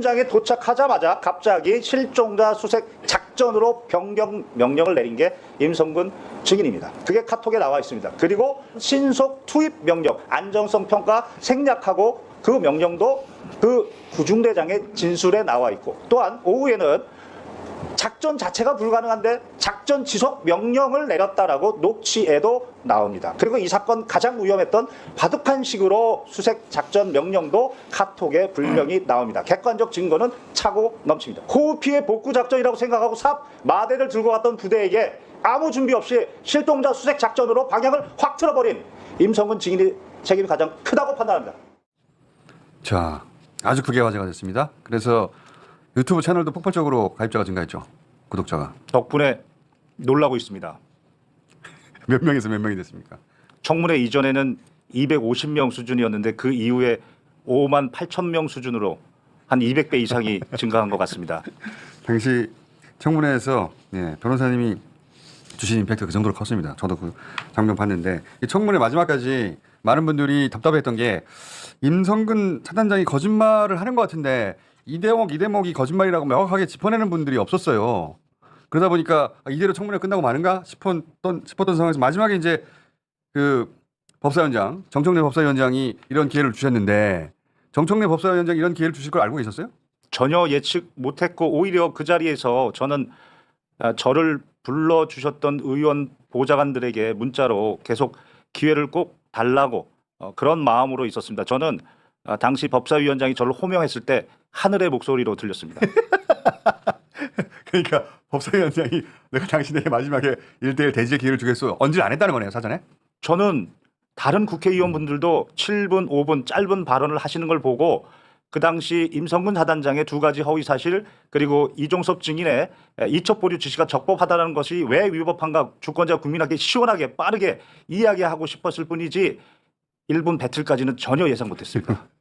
현장에 도착하자마자 갑자기 실종자 수색 작전으로 변경 명령을 내린 게 임성근 증인입니다. 그게 카톡에 나와 있습니다. 그리고 신속 투입 명령, 안정성 평가 생략하고 그 명령도 그 구중대장의 진술에 나와 있고 또한 오후에는 작전 자체가 불가능한데 작전 지속 명령을 내렸다라고 녹취에도 나옵니다. 그리고 이 사건 가장 위험했던 바둑한 식으로 수색 작전 명령도 카톡에 분명히 나옵니다. 객관적 증거는 차고 넘칩니다. 호우 피해 복구 작전이라고 생각하고 삽 마대를 들고 갔던 부대에게 아무 준비 없이 실종자 수색 작전으로 방향을 확 틀어버린 임성근 증인의 책임이 가장 크다고 판단합니다. 자, 아주 크게 화제가 됐습니다. 그래서 유튜브 채널도 폭발적으로 가입자가 증가했죠. 구독자가 덕분에 놀라고 있습니다. 몇 명에서 몇 명이 됐습니까? 청문회 이전에는 250명 수준이었는데 그 이후에 5만 8천 명 수준으로 한 200배 이상이 증가한 것 같습니다. 당시 청문회에서 예, 변호사님이 주신 임팩트 그 정도로 컸습니다. 저도 그 장면 봤는데 이 청문회 마지막까지 많은 분들이 답답했던 게 임성근 차단장이 거짓말을 하는 것 같은데 이 대목 이 대목이 거짓말이라고 명확하게 짚어내는 분들이 없었어요. 그러다 보니까 아, 이대로 청문회 끝나고 마는가 싶었던 싶었던 상황에서 마지막에 이제 그 법사위원장 정청래 법사위원장이 이런 기회를 주셨는데 정청래 법사위원장이 이런 기회를 주실 걸 알고 계셨어요? 전혀 예측 못했고 오히려 그 자리에서 저는 아, 저를 불러 주셨던 의원 보좌관들에게 문자로 계속 기회를 꼭 달라고 어, 그런 마음으로 있었습니다. 저는 아, 당시 법사위원장이 저를 호명했을 때 하늘의 목소리로 들렸습니다. 그러니까 법사위원장이 내가 당신에게 마지막에 1대1 대지의 기회를 주겠어. 언질 안 했다는 거네요, 사전에. 저는 다른 국회의원분들도 7분, 5분 짧은 발언을 하시는 걸 보고 그 당시 임성근 사단장의 두 가지 허위 사실 그리고 이종섭 증인의 이첩 보류 지시가 적법하다는 것이 왜 위법한가 주권자 국민에게 시원하게 빠르게 이야기하고 싶었을 뿐이지 1분 배틀까지는 전혀 예상 못했습니다.